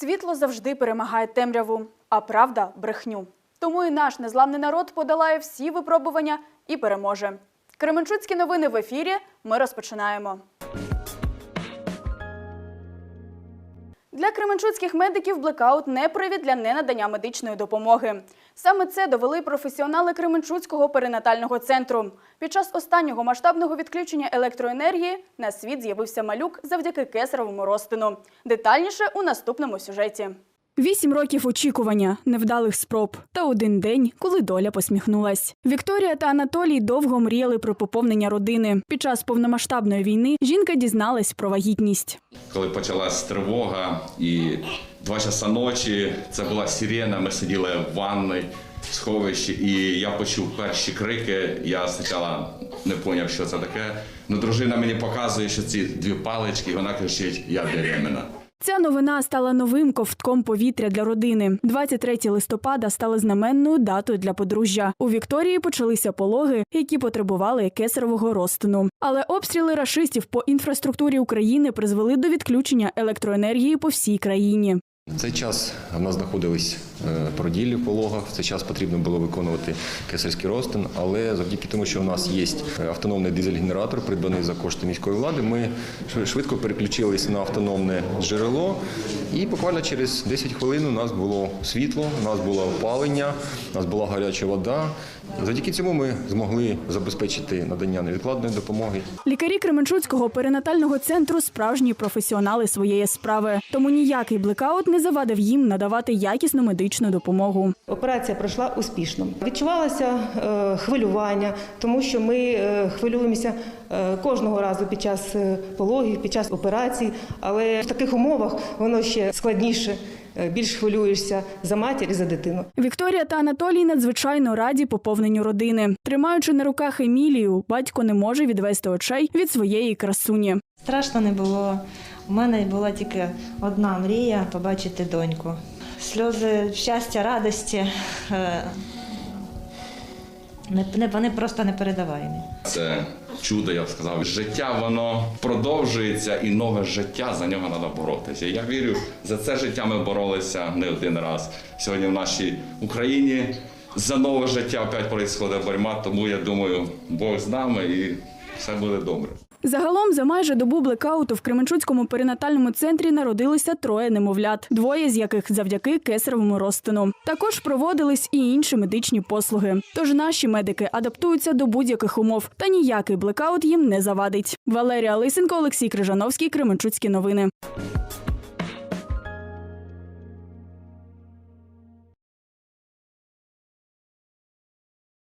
Світло завжди перемагає темряву, а правда брехню. Тому і наш незламний народ подолає всі випробування і переможе. Кременчуцькі новини в ефірі. Ми розпочинаємо. Для кременчуцьких медиків блекаут не привід для ненадання медичної допомоги. Саме це довели професіонали Кременчуцького перинатального центру. Під час останнього масштабного відключення електроенергії на світ з'явився малюк завдяки кесаревому розтину. Детальніше у наступному сюжеті. Вісім років очікування, невдалих спроб та один день, коли доля посміхнулась. Вікторія та Анатолій довго мріяли про поповнення родини. Під час повномасштабної війни жінка дізналась про вагітність. коли почалась тривога, і два часа ночі це була сирена. Ми сиділи в ванній в сховищі, і я почув перші крики. Я спочатку не зрозумів, що це таке. Ну, дружина мені показує, що ці дві палички, вона кричить: Я беременна. Ця новина стала новим ковтком повітря для родини. 23 листопада стали знаменною датою для подружжя. У Вікторії почалися пологи, які потребували кесарового розтину. Але обстріли рашистів по інфраструктурі України призвели до відключення електроенергії по всій країні. В цей час в нас знаходились е, породіллі в пологах. В цей час потрібно було виконувати кесарський розтин, але завдяки тому, що у нас є автономний дизель-генератор, придбаний за кошти міської влади, ми швидко переключились на автономне джерело. І буквально через 10 хвилин у нас було світло, у нас було опалення, у нас була гаряча вода. Завдяки цьому ми змогли забезпечити надання невідкладної допомоги Лікарі Кременчуцького перинатального центру справжні професіонали своєї справи. Тому ніякий блекаут не завадив їм надавати якісну медичну допомогу. Операція пройшла успішно. Відчувалося е, хвилювання, тому що ми е, хвилюємося е, кожного разу під час пологів, під час операцій, але в таких умовах воно ще складніше. Більш хвилюєшся за матір і за дитину. Вікторія та Анатолій надзвичайно раді поповненню родини. Тримаючи на руках Емілію, батько не може відвести очей від своєї красуні. Страшно не було. У мене була тільки одна мрія побачити доньку. Сльози щастя, радості. е, вони просто не передаваємі. Це чудо, я б сказав. Життя воно продовжується, і нове життя за нього треба боротися. Я вірю, за це життя ми боролися не один раз. Сьогодні в нашій Україні за нове життя опять відбувається боротьба, тому я думаю, Бог з нами і все буде добре. Загалом за майже добу блекауту в Кременчуцькому перинатальному центрі народилося троє немовлят, двоє з яких завдяки кесаревому розтину. Також проводились і інші медичні послуги. Тож наші медики адаптуються до будь-яких умов, та ніякий блекаут їм не завадить. Валерія Лисенко, Олексій Крижановський, Кременчуцькі новини.